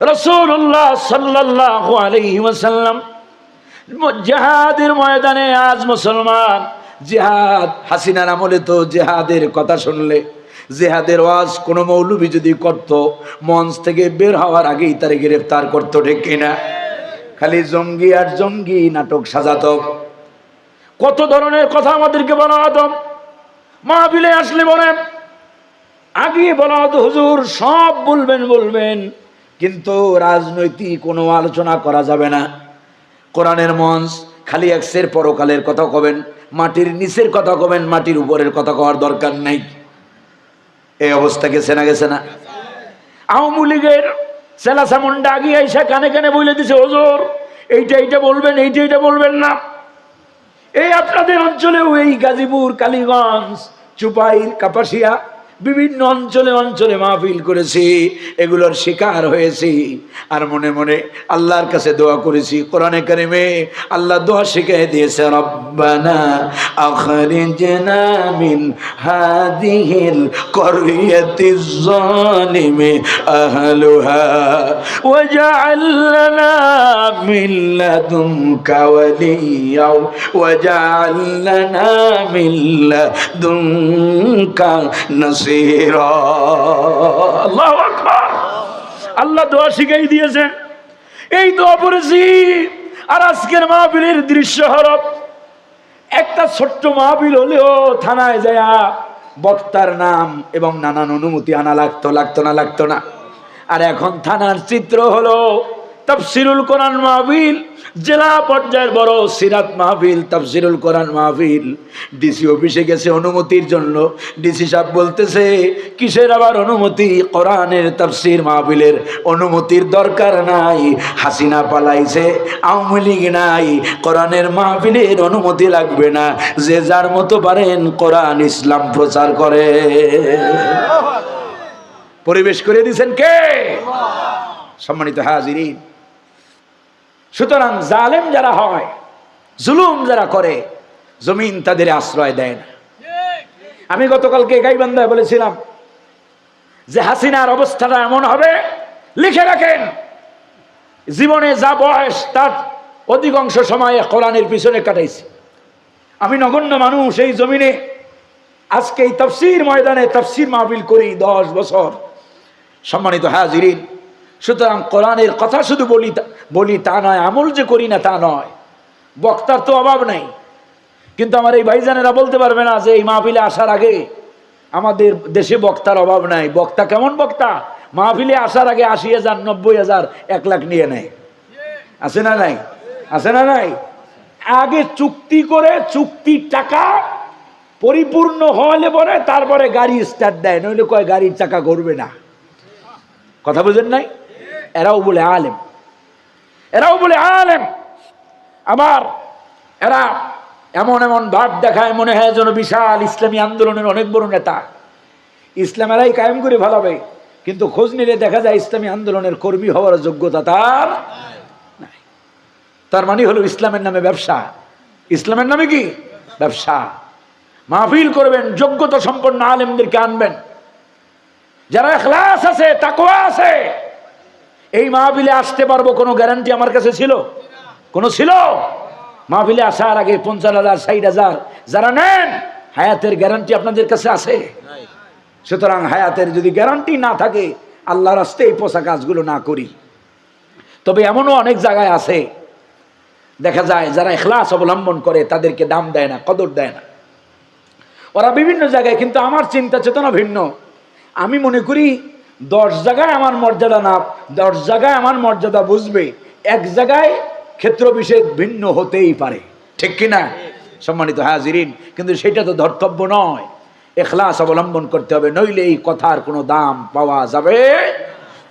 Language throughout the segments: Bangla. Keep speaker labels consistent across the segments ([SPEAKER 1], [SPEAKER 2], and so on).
[SPEAKER 1] রসুল্লাহ সাল্লাহ জেহাদের ময়দানে আজ মুসলমান, জেহাদ হাসিনার আমলে তো জেহাদের কথা শুনলে, জেহাদের ওয়াজ কোনো মৌলবি যদি করত, মঞ্চ থেকে বের হওয়ার আগেই তারে গ্রেফতার করতো, ঠিক কিনা? খালি জঙ্গি আর জঙ্গি নাটক সাজাত। কত ধরনের কথা আমাদেরকে বলা হতো মাহবিলে আসলে বলেন, আগে বলা হতো হুজুর সব বলবেন বলবেন। কিন্তু রাজনৈতিক কোনো আলোচনা করা যাবে না। কোরআনের মঞ্চ খালি একসের পরকালের কথা কবেন, মাটির নিচের কথা কবেন, মাটির উপরের কথা কওয়ার দরকার নেই। এই অবস্থা গেছে না গেছে না? আওয়ামী লীগের সেলাসা মুন্ডা আগিয়ে এসে কানে কানে বলে দিছে, হুজুর, এইটা এইটা বলবেন, এইটা এইটা বলবেন না। এই আপনাদের অঞ্চলেও এই গাজীপুর, কালীগঞ্জ চুপাইল কাপাসিয়া বিভিন্ন অঞ্চলে অঞ্চলে মাহফিল করেছি, এগুলোর শিকার হয়েছি। আর মনে মনে আল্লাহর কাছে দোয়া করেছি, কোরআনে কারিমে আল্লাহ দোয়া শিখিয়ে দিয়েছে, রব্বানা আখরিজনা আল্লাহু দোয়া শিখাই দিয়েছেন এই দোয়া পড়েছি। আর আজকের মাহফিলের দৃশ্য হলো, একটা ছোট্ট মাহফিল হলেও থানায় যায় বক্তার নাম এবং নানান অনুমতি আনা লাগতো লাগতো না লাগতো না। আর এখন থানার চিত্র হলো তফসিরুল কোরআন মাহফিল, জেলা পর্যায়ের বড় সিরাত মাহফিল, তফসিরুল কোরআন মাহফিল। ডিসি অফিসে গেছে অনুমতির জন্য। ডিসি সাহেব বলতেছে, কিসের আবার অনুমতি? কোরআনের তফসির মাহফিলের অনুমতির দরকার নাই। হাসিনা পালাইছে, আওয়ামী লীগ নাই। কোরআনের মাহফিলের অনুমতি লাগবে না। যে যার মতো পারেন কোরআন, ইসলাম প্রচার করে। পরিবেশ করে দিয়েছেন কে? সম্মানিত হাজিরিন সুতরাং জালেম যারা হয়, জুলুম যারা করে, জমিন তাদের আশ্রয় দেয় না। আমি গতকালকে গাইবান্ধায় বলেছিলাম যে হাসিনার অবস্থাটা এমন হবে, লিখে রাখেন, জীবনে যা বয়স তার অধিকাংশ সময় কোরআনের পিছনে কাটাইছি। আমি নগণ্য মানুষ এই জমিনে, আজকে এই তফসির ময়দানে তফসির মাহবিল করি দশ বছর। সম্মানিত হাজিরিন সুতরাং কোরআনের কথা শুধু বলি বলি তা নয়, আমল যে করি না তা নয়। বক্তার তো অভাব নাই। কিন্তু আমার এই ভাইজানেরা বলতে পারবে না যে এই মাহফিলে আসার আগে আমাদের দেশে বক্তার অভাব নাই। বক্তা কেমন বক্তা? মাহফিলে আসার আগে আশি হাজার, নব্বই হাজার, এক লাখ নিয়ে নেয়। আছে না নাই? আছে না নাই? আগে চুক্তি করে চুক্তির টাকা পরিপূর্ণ হলে পরে তারপরে গাড়ি স্টার্ট দেয়। নইলে কয় গাড়ির চাকা ঘুরবে না। কথা বুঝেন নাই? এরাও বলে আলেম। এরাও বলে আলেম। আবার এরা এমন এমন ভাব দেখায়, মনে হয় যেন বিশাল ইসলামী আন্দোলনের অনেক বড় নেতা। ইসলাম এরাই কায়েম করে ভালোবে কিন্তু খোঁজ নিলে দেখা যায় ইসলামী আন্দোলনের কর্মী হওয়ার যোগ্যতা তার তার মানে হলো ইসলামের নামে ব্যবসা। ইসলামের নামে কি? ব্যবসা। মাহফিল করবেন, যোগ্যতা সম্পন্ন আলেমদেরকে আনবেন। যারা এখলাস আছে, তাকওয়া আছে এই মাহফিলে আসতে পারব কোনো গ্যারান্টি আমার কাছে ছিল? কোনো ছিল? মাহফিলে আসার আগে পঞ্চাশ হাজার, ষাট হাজার যারা নেন, হায়াতের গ্যারান্টি আপনাদের কাছে আছে? সুতরাং হায়াতের যদি গ্যারান্টি না থাকে আল্লাহ রাস্তে এই পোশাক কাজগুলো না করি। তবে এমনও অনেক জায়গায় আছে। দেখা যায় যারা এখলাস অবলম্বন করে, তাদেরকে দাম দেয় না, কদর দেয় না। ওরা বিভিন্ন জায়গায়, কিন্তু আমার চিন্তা চেতনা ভিন্ন। আমি মনে করি দশ জায়গায় আমার মর্যাদা না, দশ জায়গায় আমার মর্যাদা বুঝবে, এক জায়গায় ক্ষেত্র বিশেষ ভিন্ন হতেই পারে। ঠিক কিনা? সম্মানিত হাজিরিন, কিন্তু সেটা তো ধর্তব্য নয়। এখলাস অবলম্বন করতে হবে, নইলে এই কথার কোনো দাম পাওয়া যাবে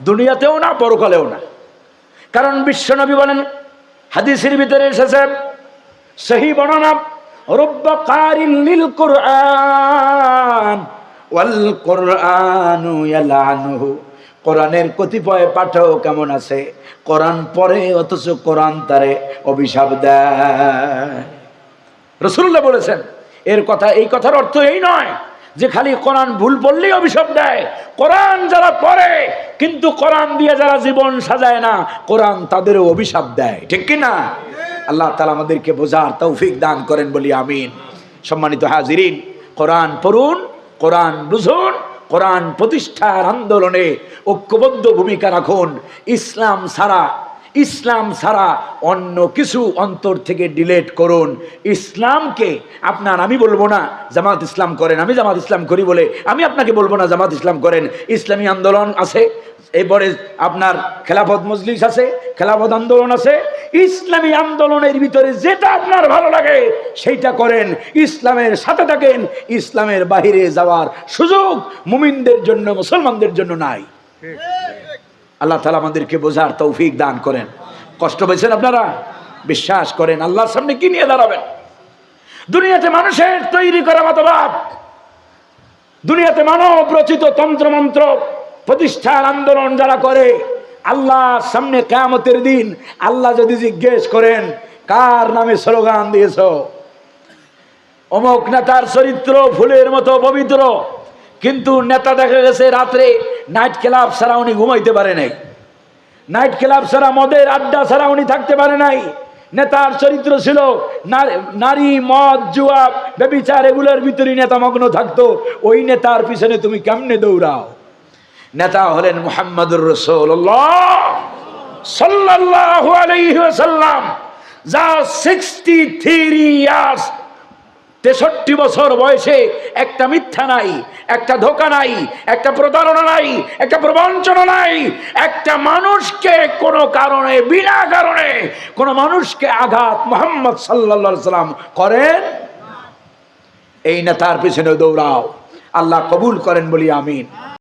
[SPEAKER 1] দুনিয়াতেও না, পরকালেও না। কারণ বিশ্বনবী বলেন, হাদিসের ভিতরে এসেছে, সহি বর্ণনা, রব্ব কারিন লিল কুরআন। ওয়াল কোরআনের কতিপয় পাঠক কেমন আছে? কোরআন পড়ে, অথচ কোরআন তারে অভিশাপ দেয়। রসুল্লাহ বলেছেন, এর কথা, এই কথার অর্থ এই নয় যে খালি কোরআন ভুল পড়লেই অভিশাপ দেয়। কোরআন যারা পড়ে, কিন্তু কোরআন দিয়ে যারা জীবন সাজায় না, কোরআন তাদেরও অভিশাপ দেয়। ঠিক কি না? আল্লাহ তালা আমাদেরকে বোঝার তৌফিক দান করেন, বলি আমিন। সম্মানিত হাজিরিন, কোরআন পড়ুন কোরআন বুঝুন, কোরআন প্রতিষ্ঠার আন্দোলনে ঐক্যবদ্ধ ভূমিকা রাখুন। ইসলাম ছাড়া ইসলাম ছাড়া অন্য কিছু অন্তর থেকে ডিলেট করুন। ইসলামকে আপনার আমি বলব না, জামাত ইসলাম করেন, আমি জামাত ইসলাম করি বলে আমি আপনাকে বলব না, জামাত ইসলাম করেন। ইসলামী আন্দোলন আছে, এরপরে আপনার খেলাফত মজলিস আছে, খেলাফত আন্দোলন আছে ইসলামী আন্দোলনের ভিতরে যেটা আপনার ভালো লাগে, সেইটা করেন। ইসলামের সাথে থাকেন, ইসলামের বাহিরে যাওয়ার সুযোগ মুমিনদের জন্য, মুসলমানদের জন্য নাই। আল্লাহ তালা আমাদেরকে বোঝার তৌফিক দান করেন। কষ্ট পেয়েছেন আপনারা? বিশ্বাস করেন, আল্লাহর সামনে কি নিয়ে দাঁড়াবেন? দুনিয়াতে মানুষের তৈরি করা মতবাদ দুনিয়াতে মানব রচিত তন্ত্রমন্ত্র প্রতিষ্ঠার আন্দোলন যারা করে আল্লাহর সামনে কেয়ামতের দিন আল্লাহ যদি জিজ্ঞেস করেন, কার নামে স্লোগান দিয়েছ? অমুক নেতার চরিত্র ফুলের মতো পবিত্র, কিন্তু নেতা দেখা গেছে রাত্রে নাইট ক্লাব ছাড়া উনি ঘুমাইতে পারে নাই। নাইট ক্লাব ছাড়া মদের আড্ডা ছাড়া উনি থাকতে পারে নাই। নেতার চরিত্র ছিল নারী, মদ, জুয়া বেবিচার এগুলোর ভিতরেই নেতা মগ্ন থাকতো। ওই নেতার পিছনে তুমি কেমনে দৌড়াও? নেতা হলেন মুহাম্মদুর রসুল্লাহ ওয়াসাল্লাম, যা সিক্সটি থ্রি ইয়ার্স তেষট্টি বছর বয়সে একটা মিথ্যা নাই, একটা ধোকা নাই, একটা প্রতারণা নাই, একটা প্রবঞ্চনা নাই, একটা মানুষকে কোনো কারণে, বিনা কারণে কোনো মানুষকে আঘাত মোহাম্মদ সাল্লা সাল্লাম করেন? এই নেতার পিছনে দৌড়াও। আল্লাহ কবুল করেন বলি আমিন।